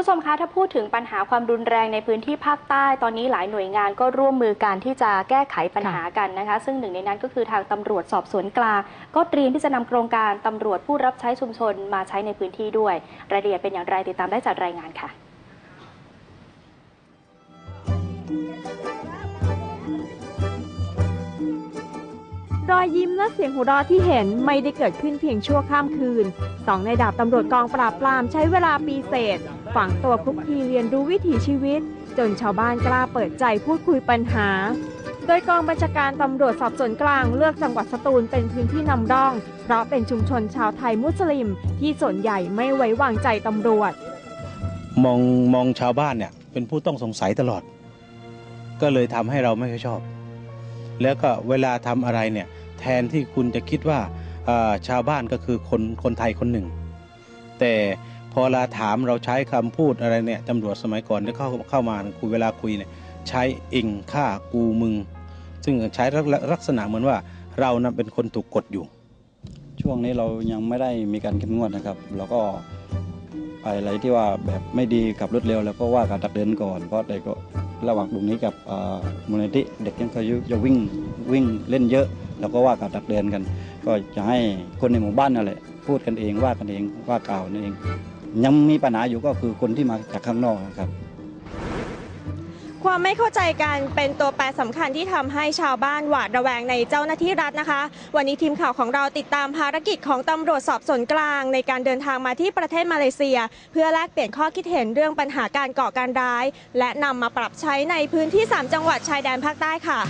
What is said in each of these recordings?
ผู้ชมคะถ้าพูดถึงปัญหาความรุนแรงในพื้นที่ภาคใต้ตอนนี้หลายหน่วยงานก็ร่วมมือกันที่จะแก้ไขปัญหากันนะคะ ซึ่งหนึ่งในนั้นก็คือทางตำรวจสอบสวนกลาง ก็เตรียมที่จะนำโครงการตำรวจผู้รับใช้ชุมชนมาใช้ในพื้นที่ด้วย รายละเอียดเป็นอย่างไรติดตามได้จากรายงานค่ะ รอยยิ้มและเสียงหัวเราะที่เห็นไม่ได้เกิดขึ้นเพียงชั่วข้ามคืนสองในดาบตำรวจกองปราบปรามใช้เวลาปีเศษ ฝังตัวคลุกคลีเรียนรู้วิถีชีวิต จนชาวบ้านกล้าเปิดใจพูดคุยปัญหา โดยกองบัญชาการตำรวจสอบสวนกลางเลือกจังหวัดสตูลเป็นพื้นที่นำร่อง เพราะเป็นชุมชนชาวไทยมุสลิม ที่ส่วนใหญ่ไม่ไว้วางใจตำรวจ มองมองชาวบ้านเนี่ยเป็นผู้ต้องสงสัยตลอด ก็เลยทำให้เราไม่ค่อยชอบ แล้วก็เวลาทำอะไรเนี่ย แทนที่คุณจะคิดว่าชาวบ้านก็คือคนคนไทยคนหนึ่ง แต่พอเวลาถามเราใช้คำพูดอะไรเนี่ยตำรวจสมัยก่อนที่เข้าเข้ามาคุยเวลาคุยเนี่ยใช้เองข้ากูมึง ซึ่งใช้ลักลักษณะเหมือนว่าเรานะเป็นคนถูกกดอยู่ ช่วงนี้เรายังไม่ได้มีการเข้มงวดนะครับเราก็อะไรที่ว่าแบบไม่ดีขับรถเร็ว แล้วก็ว่าการตักเดินก่อนเพราะเด็กก็ระหว่างตรงนี้กับมูลนิธิเด็กยังเขาจะวิ่งวิ่งเล่นเยอะ แล้วก็ว่าการตักเดินกัน ก็จะให้คนในหมู่บ้านนั่นแหละพูดกันเองว่ากันเองว่ากล่าวนั่นเอง ยังมีปัญหาอยู่ก็คือคนที่มาจากข้างนอกครับ ความไม่เข้าใจกันเป็นตัวแปรสำคัญที่ทำให้ชาวบ้านหวาดระแวงในเจ้าหน้าที่รัฐนะคะ วันนี้ทีมข่าวของเราติดตามภารกิจของตำรวจสอบสวนกลาง ในการเดินทางมาที่ประเทศมาเลเซีย เพื่อแลกเปลี่ยนข้อคิดเห็นเรื่องปัญหาการก่อการร้าย และนำมาปรับใช้ในพื้นที่ 3 จังหวัดชายแดนภาคใต้ค่ะ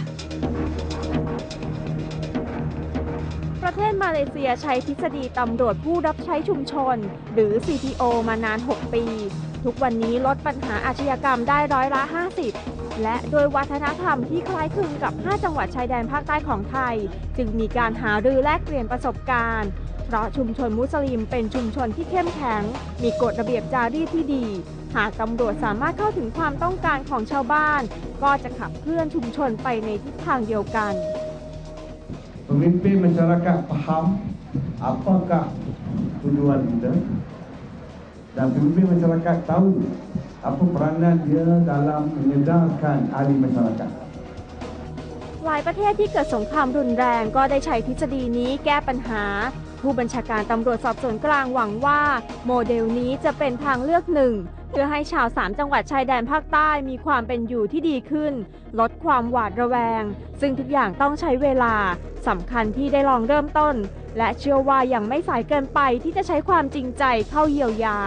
ประเทศมาเลเซียใช้ทฤษฎีตำรวจผู้รับใช้ชุมชน หรือ CTO มานาน 6 ปี ทุกวันนี้ลดปัญหาอาชญากรรมได้ร้อยละ 50 และโดยวัฒนธรรมที่คล้ายคลึงกับ 5 จังหวัดชายแดนภาคใต้ของไทย จึงมีการหารือแลกเปลี่ยนประสบการณ์ เพราะชุมชนมุสลิมเป็นชุมชนที่เข้มแข็ง มีกฎระเบียบจารีตที่ดี หากตำรวจสามารถเข้าถึงความต้องการของชาวบ้าน ก็จะขับเคลื่อนชุมชนไปในทิศทางเดียวกัน pemimpin masyarakat faham apakah tujuan kita dan pemimpin masyarakat tahu apa peranan dia dalam menyedarkan ahli masyarakat. หลายประเทศที่เกิดสงครามรุนแรงก็ได้ใช้ทฤษฎีนี้แก้ปัญหา ผู้บัญชาการตำรวจสอบสวนกลางหวังว่า โมเดลนี้จะเป็นทางเลือกหนึ่ง เพื่อให้ชาวสามจังหวัดชายแดนภาคใต้มีความเป็นอยู่ที่ดีขึ้น ลดความหวาดระแวง ซึ่งทุกอย่างต้องใช้เวลาสำคัญที่ได้ลองเริ่มต้น และเชื่อว่ายังไม่สายเกินไปที่จะใช้ความจริงใจเข้าเยียวยา